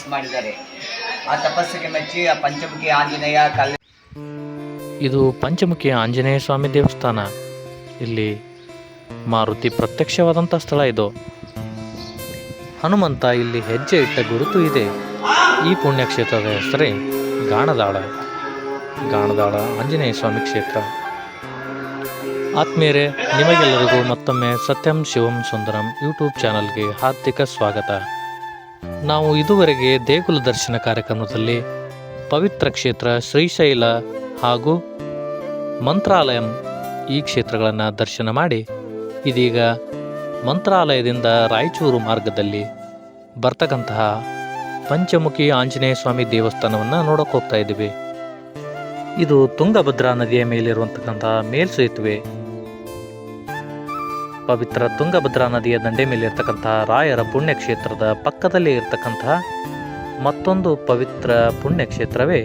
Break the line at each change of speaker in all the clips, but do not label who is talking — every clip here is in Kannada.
ತಪಸ್ಸು ಮಾಡಿದ್ದಾರೆ. ಆ ತಪಸ್ಸಿಗೆ ಮೆಚ್ಚಿ ಆ ಪಂಚಮುಖಿ ಆಂಜನೇಯ ಕಲ್
ಇದು ಪಂಚಮುಖಿ ಆಂಜನೇಯ ಸ್ವಾಮಿ ದೇವಸ್ಥಾನ. ಇಲ್ಲಿ ಮಾರುತಿ ಪ್ರತ್ಯಕ್ಷವಾದಂಥ ಸ್ಥಳ ಇದು. ಹನುಮಂತ ಇಲ್ಲಿ ಹೆಜ್ಜೆ ಇಟ್ಟ ಗುರುತು ಇದೆ. ಈ ಪುಣ್ಯಕ್ಷೇತ್ರದ ಹೆಸರೇ ಗಾಣದಾಳ. ಗಾಣದಾಳ ಆಂಜನೇಯ ಸ್ವಾಮಿ ಕ್ಷೇತ್ರ. ಆತ್ಮೀಯರೇ, ನಿಮಗೆಲ್ಲರಿಗೂ ಮತ್ತೊಮ್ಮೆ ಸತ್ಯಂ ಶಿವಂ ಸುಂದರಂ ಯೂಟ್ಯೂಬ್ ಚಾನಲ್ಗೆ ಹಾರ್ದಿಕ ಸ್ವಾಗತ. ನಾವು ಇದುವರೆಗೆ ದೇಗುಲ ದರ್ಶನ ಕಾರ್ಯಕ್ರಮದಲ್ಲಿ ಪವಿತ್ರ ಕ್ಷೇತ್ರ ಶ್ರೀಶೈಲ ಹಾಗೂ ಮಂತ್ರಾಲಯಂ ಈ ಕ್ಷೇತ್ರಗಳನ್ನು ದರ್ಶನ ಮಾಡಿ ಇದೀಗ ಮಂತ್ರಾಲಯದಿಂದ ರಾಯಚೂರು ಮಾರ್ಗದಲ್ಲಿ ಬರ್ತಕ್ಕಂತಹ ಪಂಚಮುಖಿ ಆಂಜನೇಯ ಸ್ವಾಮಿ ದೇವಸ್ಥಾನವನ್ನು ನೋಡೋಕೆ ಹೋಗ್ತಾ ಇದ್ದೀವಿ. ಇದು ತುಂಗಭದ್ರಾ ನದಿಯ ಮೇಲಿರುವಂತಕ್ಕಂತಹ ಮೇಲ್ಸೇತುವೆ. ಪವಿತ್ರ ತುಂಗಭದ್ರಾ ನದಿಯ ದಂಡೆ ಮೇಲೆ ಇರ್ತಕ್ಕಂತಹ ರಾಯರ ಪುಣ್ಯಕ್ಷೇತ್ರದ ಪಕ್ಕದಲ್ಲೇ ಇರ್ತಕ್ಕಂತಹ ಮತ್ತೊಂದು ಪವಿತ್ರ ಪುಣ್ಯಕ್ಷೇತ್ರವೇ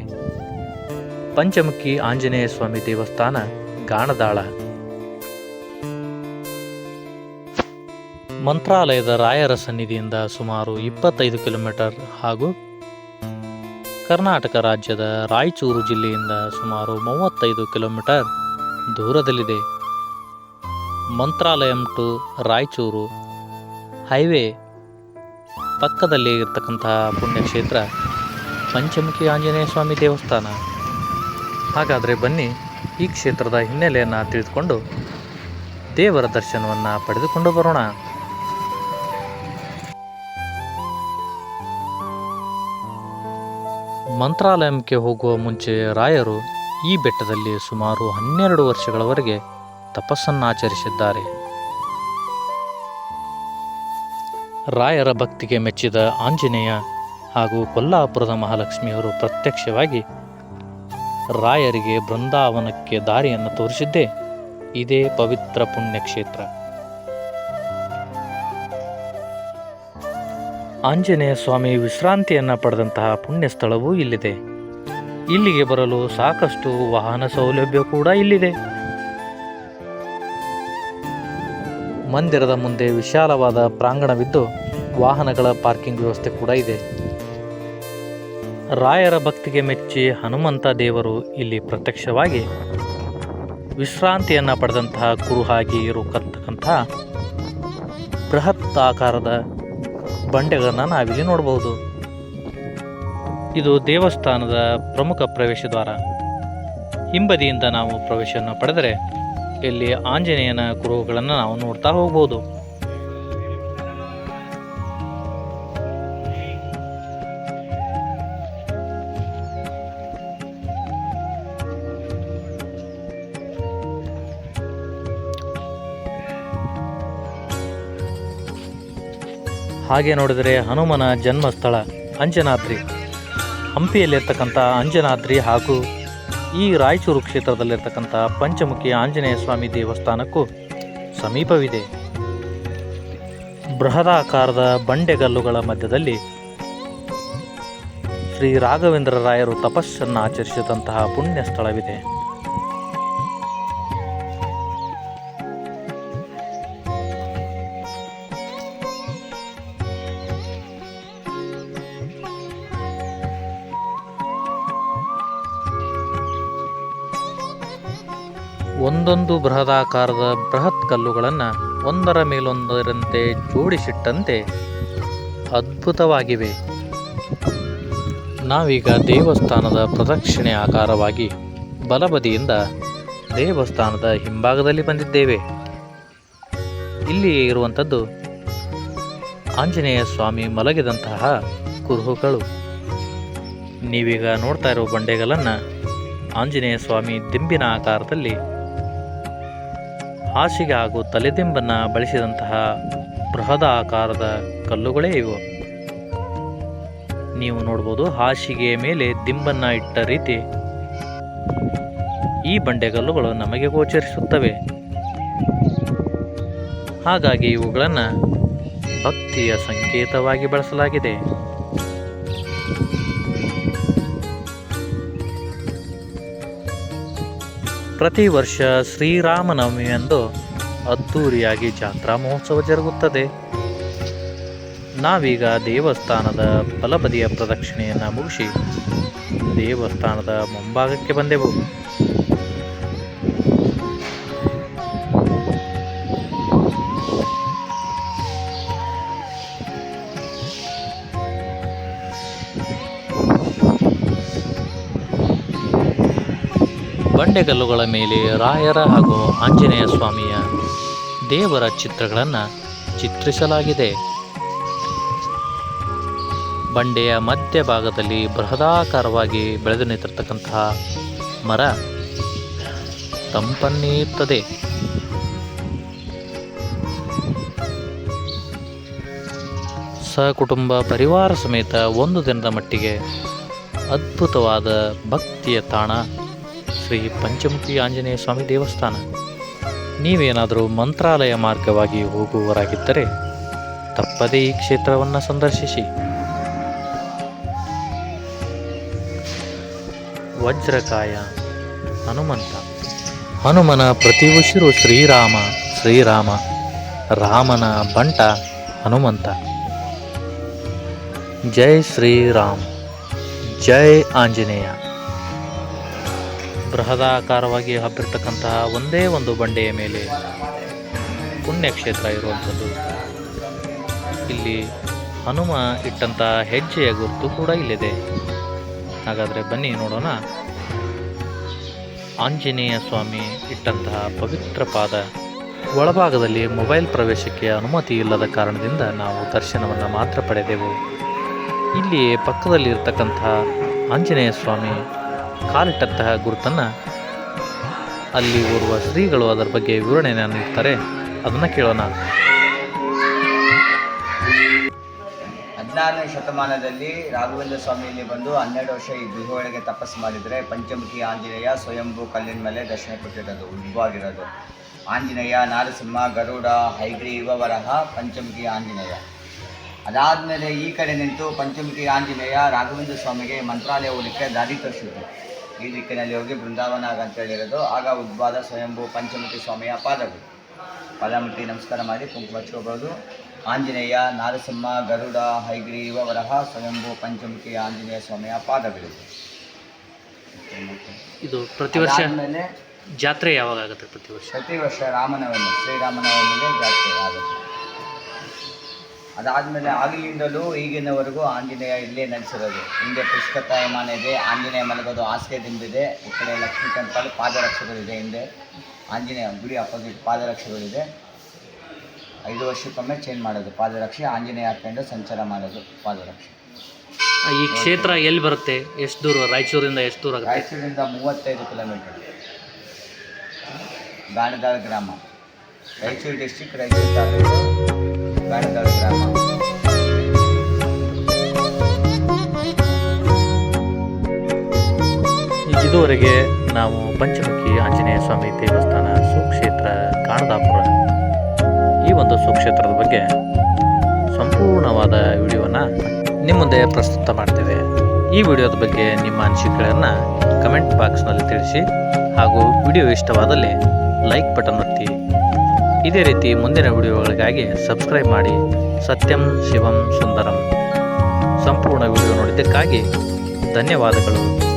ಪಂಚಮುಖಿ ಆಂಜನೇಯ ಸ್ವಾಮಿ ದೇವಸ್ಥಾನ, ಗಾಣದಾಳ. ಮಂತ್ರಾಲಯದ ರಾಯರ ಸನ್ನಿಧಿಯಿಂದ ಸುಮಾರು ಇಪ್ಪತ್ತೈದು ಕಿಲೋಮೀಟರ್ ಹಾಗೂ ಕರ್ನಾಟಕ ರಾಜ್ಯದ ರಾಯಚೂರು ಜಿಲ್ಲೆಯಿಂದ ಸುಮಾರು ಮೂವತ್ತೈದು ಕಿಲೋಮೀಟರ್ ದೂರದಲ್ಲಿದೆ. ಮಂತ್ರಾಲಯಂ ಟು ರಾಯಚೂರು. ಹೈವೇ ಪಕ್ಕದಲ್ಲಿ ಇರತಕ್ಕಂತಹ ಪುಣ್ಯಕ್ಷೇತ್ರ ಪಂಚಮುಖಿ ಆಂಜನೇಯ ಸ್ವಾಮಿ ದೇವಸ್ಥಾನ. ಹಾಗಾದರೆ ಬನ್ನಿ ಈ ಕ್ಷೇತ್ರದ ಹಿನ್ನೆಲೆಯನ್ನು ತಿಳಿದುಕೊಂಡು ದೇವರ ದರ್ಶನವನ್ನು ಪಡೆದುಕೊಂಡು ಬರೋಣ. ಮಂತ್ರಾಲಯಕ್ಕೆ ಹೋಗುವ ಮುಂಚೆ ರಾಯರು ಈ ಬೆಟ್ಟದಲ್ಲಿ ಸುಮಾರು ಹನ್ನೆರಡು ವರ್ಷಗಳವರೆಗೆ ತಪಸ್ಸನ್ನಾಚರಿಸಿದ್ದಾರೆ ರಾಯರ ಭಕ್ತಿಗೆ ಮೆಚ್ಚಿದ ಆಂಜನೇಯ ಹಾಗೂ ಕೊಲ್ಲಾಪುರದ ಮಹಾಲಕ್ಷ್ಮಿಯವರು ಪ್ರತ್ಯಕ್ಷವಾಗಿ ರಾಯರಿಗೆ ಬೃಂದಾವನಕ್ಕೆ ದಾರಿಯನ್ನು ತೋರಿಸಿದ್ದೇ ಇದೇ ಪವಿತ್ರ ಪುಣ್ಯಕ್ಷೇತ್ರ. ಆಂಜನೇಯ ಸ್ವಾಮಿ ವಿಶ್ರಾಂತಿಯನ್ನು ಪಡೆದಂತಹ ಪುಣ್ಯ ಸ್ಥಳವೂ ಇಲ್ಲಿದೆ. ಇಲ್ಲಿಗೆ ಬರಲು ಸಾಕಷ್ಟು ವಾಹನ ಸೌಲಭ್ಯ ಕೂಡ ಇಲ್ಲಿದೆ. ಮಂದಿರದ ಮುಂದೆ ವಿಶಾಲವಾದ ಪ್ರಾಂಗಣವಿದ್ದು ವಾಹನಗಳ ಪಾರ್ಕಿಂಗ್ ವ್ಯವಸ್ಥೆ ಕೂಡ ಇದೆ. ರಾಯರ ಭಕ್ತಿಗೆ ಮೆಚ್ಚಿ ಹನುಮಂತ ದೇವರು ಇಲ್ಲಿ ಪ್ರತ್ಯಕ್ಷವಾಗಿ ವಿಶ್ರಾಂತಿಯನ್ನು ಪಡೆದಂತಹ ಕುರುಹಾಗಿ ಇರತಕ್ಕಂತಹ ಬೃಹತ್ ಆಕಾರದ ಬಂಡೆಗಳನ್ನು ನಾವಿಲ್ಲಿ ನೋಡಬಹುದು. ಇದು ದೇವಸ್ಥಾನದ ಪ್ರಮುಖ ಪ್ರವೇಶ ದ್ವಾರ ಹಿಂಬದಿಯಿಂದ ನಾವು ಪ್ರವೇಶವನ್ನು ಪಡೆದರೆ ಇಲ್ಲಿ ಆಂಜನೇಯನ ಕುರುಹುಗಳನ್ನು ನಾವು ನೋಡ್ತಾ ಹೋಗ್ಬೋದು. ಹಾಗೆ ನೋಡಿದರೆ ಹನುಮನ ಜನ್ಮಸ್ಥಳ ಅಂಜನಾದ್ರಿ. ಹಂಪಿಯಲ್ಲಿರ್ತಕ್ಕಂಥ ಅಂಜನಾದ್ರಿ ಹಾಗೂ ಈ ರಾಯಚೂರು ಕ್ಷೇತ್ರದಲ್ಲಿರ್ತಕ್ಕಂಥ ಪಂಚಮುಖಿ ಆಂಜನೇಯ ಸ್ವಾಮಿ ದೇವಸ್ಥಾನಕ್ಕೂ ಸಮೀಪವಿದೆ. ಬೃಹದಾಕಾರದ ಬಂಡೆಗಲ್ಲುಗಳ ಮಧ್ಯದಲ್ಲಿ ಶ್ರೀ ರಾಘವೇಂದ್ರ ರಾಯರು ತಪಸ್ಸನ್ನು ಆಚರಿಸಿದಂತಹ ಪುಣ್ಯ ಸ್ಥಳವಿದೆ ಒಂದೊಂದು ಬೃಹದಾಕಾರದ ಬೃಹತ್ ಕಲ್ಲುಗಳನ್ನು ಒಂದರ ಮೇಲೊಂದರಂತೆ ಜೋಡಿಸಿಟ್ಟಂತೆ ಅದ್ಭುತವಾಗಿವೆ. ನಾವೀಗ ದೇವಸ್ಥಾನದ ಪ್ರದಕ್ಷಿಣೆ ಆಕಾರವಾಗಿ ಬಲಬದಿಯಿಂದ ದೇವಸ್ಥಾನದ ಹಿಂಭಾಗದಲ್ಲಿ ಬಂದಿದ್ದೇವೆ. ಇಲ್ಲಿ ಇರುವಂಥದ್ದು ಆಂಜನೇಯ ಸ್ವಾಮಿ ಮಲಗಿದಂತಹ ಕುರುಹುಗಳು. ನೀವೀಗ ನೋಡ್ತಾ ಇರೋ ಬಂಡೆಗಳನ್ನು ಆಂಜನೇಯ ಸ್ವಾಮಿ ದಿಂಬಿನ ಆಕಾರದಲ್ಲಿ ಹಾಸಿಗೆ ಹಾಗೂ ತಲೆದಿಂಬನ್ನು ಬಳಸಿದಂತಹ ಬೃಹದ ಆಕಾರದ ಕಲ್ಲುಗಳೇ ಇವು. ನೀವು ನೋಡ್ಬೋದು ಹಾಸಿಗೆಯ ಮೇಲೆ ದಿಂಬನ್ನು ಇಟ್ಟ ರೀತಿ ಈ ಬಂಡೆಗಲ್ಲುಗಳು ನಮಗೆ ಗೋಚರಿಸುತ್ತವೆ. ಹಾಗಾಗಿ ಇವುಗಳನ್ನು ಭಕ್ತಿಯ ಸಂಕೇತವಾಗಿ ಬಳಸಲಾಗಿದೆ. ಪ್ರತಿ ವರ್ಷ ಶ್ರೀರಾಮನವಮಿಯಂದು ಅದ್ಧೂರಿಯಾಗಿ ಜಾತ್ರಾ ಮಹೋತ್ಸವ ಜರುಗುತ್ತದೆ. ನಾವೀಗ ದೇವಸ್ಥಾನದ ಬಲಬದಿಯ ಪ್ರದಕ್ಷಿಣೆಯನ್ನು ಮುಗಿಸಿ ದೇವಸ್ಥಾನದ ಮುಂಭಾಗಕ್ಕೆ ಬಂದೆವು. ಬಂಡೆಗಲ್ಲುಗಳ ಮೇಲೆ ರಾಯರ ಹಾಗೂ ಆಂಜನೇಯ ಸ್ವಾಮಿಯ ದೇವರ ಚಿತ್ರಗಳನ್ನು ಚಿತ್ರಿಸಲಾಗಿದೆ. ಬಂಡೆಯ ಮಧ್ಯಭಾಗದಲ್ಲಿ ಬೃಹದಾಕಾರವಾಗಿ ಬೆಳೆದು ನಿಂತಿರ್ತಕ್ಕಂತಹ ಮರ ಸಹ ಸಹಕುಟುಂಬ ಪರಿವಾರ ಸಮೇತ ಒಂದು ದಿನದ ಮಟ್ಟಿಗೆ ಅದ್ಭುತವಾದ ಭಕ್ತಿಯ ತಾಣ ಶ್ರೀ ಪಂಚಮುಖಿ ಆಂಜನೇಯ ಸ್ವಾಮಿ ದೇವಸ್ಥಾನ. ನೀವೇನಾದರೂ ಮಂತ್ರಾಲಯ ಮಾರ್ಗವಾಗಿ ಹೋಗುವವರಾಗಿದ್ದರೆ ತಪ್ಪದೇ ಈ ಕ್ಷೇತ್ರವನ್ನು ಸಂದರ್ಶಿಸಿ. ವಜ್ರಕಾಯ, ಹನುಮಂತ. ಹನುಮನ ಪ್ರತಿ ಉಸಿರು ಶ್ರೀರಾಮ ಶ್ರೀರಾಮ. ರಾಮನ ಬಂಟ, ಹನುಮಂತ. ಜೈ ಶ್ರೀರಾಮ್, ಜೈ ಆಂಜನೇಯ. ಬೃಹದಾಕಾರವಾಗಿ ಹಬ್ಬಿರ್ತಕ್ಕಂತಹ ಒಂದೇ ಒಂದು ಬಂಡೆಯ ಮೇಲೆ ಪುಣ್ಯಕ್ಷೇತ್ರ ಇರುವಂಥದ್ದು. ಇಲ್ಲಿ ಹನುಮ ಇಟ್ಟಂತಹ ಹೆಜ್ಜೆಯ ಗುರುತು ಕೂಡ ಇಲ್ಲಿದೆ. ಹಾಗಾದರೆ ಬನ್ನಿ ನೋಡೋಣ. ಆಂಜನೇಯ ಸ್ವಾಮಿ ಇಟ್ಟಂತಹ ಪವಿತ್ರ ಪಾದ ಒಳಭಾಗದಲ್ಲಿ ಮೊಬೈಲ್ ಪ್ರವೇಶಕ್ಕೆ ಅನುಮತಿ ಇಲ್ಲದ ಕಾರಣದಿಂದ ನಾವು ದರ್ಶನವನ್ನು ಮಾತ್ರ ಪಡೆದೆವು. ಇಲ್ಲಿಯೇ ಪಕ್ಕದಲ್ಲಿ ಆಂಜನೇಯ ಸ್ವಾಮಿ ಕಾಲಿಟ್ಟಂತಹ ಗುರುತನ್ನು ಅಲ್ಲಿ ಓರ್ವ ಶ್ರೀಗಳು ಅದರ ಬಗ್ಗೆ ವಿವರಣೆಯನ್ನು ನೀಡ್ತಾರೆ. ಅದನ್ನು ಕೇಳೋಣ.
ಹದಿನಾರನೇ ಶತಮಾನದಲ್ಲಿ ರಾಘವೇಂದ್ರ ಸ್ವಾಮಿ ಇಲ್ಲಿ ಬಂದು ಹನ್ನೆರಡು ವರ್ಷ ಈ ಗೃಹ ಒಳಗೆ ತಪಸ್ಸು ಮಾಡಿದರೆ ಪಂಚಮುಖಿ ಆಂಜನೇಯ ಸ್ವಯಂಭೂ ಕಲ್ಲಿನ ಮೇಲೆ ದರ್ಶನ ಕೊಟ್ಟಿರೋದು ಉದ್ಭವಾಗಿರೋದು ಆಂಜನೇಯ, ನಾರಸಿಂಹ, ಗರುಡ, ಹೈಗ್ರೀವ, ವರಹ, ಪಂಚಮುಖಿ, ಆಂಜನೇಯ. ಅದಾದಮೇಲೆ ಈ ಕಡೆ ನಿಂತು ಪಂಚಮುಖಿ ಆಂಜನೇಯ ರಾಘವೇಂದ್ರ ಸ್ವಾಮಿಗೆ ಮಂತ್ರಾಲಯ ಹೋಗಲಿಕ್ಕೆ ದಾರಿ ತೋರಿಸಿದ್ರು. ಈ ದಿಕ್ಕಿನಲ್ಲಿ ಹೋಗಿ ಬೃಂದಾವನ ಅಂತ ಹೇಳಿರೋದು. ಆಗ ಉದ್ಭಾದ ಸ್ವಯಂಭೂ ಪಂಚಮುಖಿ ಸ್ವಾಮಿಯ ಪಾದಗಳು. ಪಾದಮುಟ್ಟಿ ನಮಸ್ಕಾರ ಮಾಡಿ ಕುಂಕುಮ ಹಚ್ಕೋಬೋದು. ಆಂಜನೇಯ ನಾರಸಿಂಹ ಗರುಡ ಹೈಗ್ರೀವ ವರಹ ಸ್ವಯಂಭೂ ಪಂಚಮುಖಿ ಆಂಜನೇಯ ಸ್ವಾಮಿಯ ಪಾದಗಳು.
ಇದು ಪ್ರತಿ ವರ್ಷ
ಆಮೇಲೆ
ಜಾತ್ರೆ ಯಾವಾಗ ಆಗುತ್ತೆ ಪ್ರತಿ ವರ್ಷ?
ಪ್ರತಿ ವರ್ಷ ರಾಮನವಮಿ ಶ್ರೀರಾಮನವಮಿಗೆ ಜಾತ್ರೆ ಆಗುತ್ತೆ. ಅದಾದಮೇಲೆ ಆಗಲಿಂದಲೂ ಈಗಿನವರೆಗೂ ಆಂಜನೇಯ ಇಲ್ಲೇ ನೆಲೆಸಿರೋದು. ಹಿಂದೆ ಪುಷ್ಕತಾಯಮಾನ ಇದೆ ಆಂಜನೇಯ ಮಲಗೋದು ಹಾಸಿಗೆ ದಿಂಬಿದೆ ಈ ಕಡೆ ಲಕ್ಷ್ಮೀ ಟೆಂಪಲ್ ಪಾದರಕ್ಷಗಳಿದೆ ಹಿಂದೆ. ಆಂಜನೇಯ ಗುಡಿ ಅಪೋಸಿಟ್ ಪಾದರಕ್ಷಗಳಿದೆ. ಐದು ವರ್ಷಕ್ಕೊಮ್ಮೆ ಚೇಂಜ್ ಮಾಡೋದು. ಪಾದರಕ್ಷೆ ಆಂಜನೇಯ ಹಾಕೊಂಡು ಸಂಚಾರ ಮಾಡೋದು ಪಾದರಕ್ಷೆ.
ಈ ಕ್ಷೇತ್ರ ಎಲ್ಲಿ ಬರುತ್ತೆ? ಎಷ್ಟು ದೂರ? ರಾಯಚೂರಿಂದ ಎಷ್ಟು ದೂರ
ರಾಯಚೂರಿಂದ ಮೂವತ್ತೈದು ಕಿಲೋಮೀಟರ್ ಗಾಣದಾಳ ಗ್ರಾಮ. ರಾಯಚೂರು ಡಿಸ್ಟಿಕ್ ರಾಯಚೂರು ತಾಲೂಕು ಬಾಣದಾಳು ಗ್ರಾಮ.
ಇದುವರೆಗೆ ನಾವು ಪಂಚಮುಖಿ ಆಂಜನೇಯ ಸ್ವಾಮಿ ದೇವಸ್ಥಾನ ಸುಕ್ಷೇತ್ರ ಕಾಣದಾಪುರ. ಈ ಒಂದು ಸುಕ್ಷೇತ್ರದ ಬಗ್ಗೆ ಸಂಪೂರ್ಣವಾದ ವಿಡಿಯೋನ ನಿಮ್ಮ ಮುಂದೆ ಪ್ರಸ್ತುತ ಮಾಡ್ತೇವೆ. ಈ ವಿಡಿಯೋದ ಬಗ್ಗೆ ನಿಮ್ಮ ಅನಿಸಿಕೆಗಳನ್ನು ಕಮೆಂಟ್ ಬಾಕ್ಸ್ನಲ್ಲಿ ತಿಳಿಸಿ ಹಾಗೂ ವಿಡಿಯೋ ಇಷ್ಟವಾದಲ್ಲಿ ಲೈಕ್ ಬಟನ್ ಒತ್ತಿ ಇದೇ ರೀತಿ ಮುಂದಿನ ವಿಡಿಯೋಗಳಿಗಾಗಿ ಸಬ್ಸ್ಕ್ರೈಬ್ ಮಾಡಿ. ಸತ್ಯಂ ಶಿವಂ ಸುಂದರಂ. ಸಂಪೂರ್ಣ ವಿಡಿಯೋ ನೋಡಿದ್ದಕ್ಕಾಗಿ ಧನ್ಯವಾದಗಳು.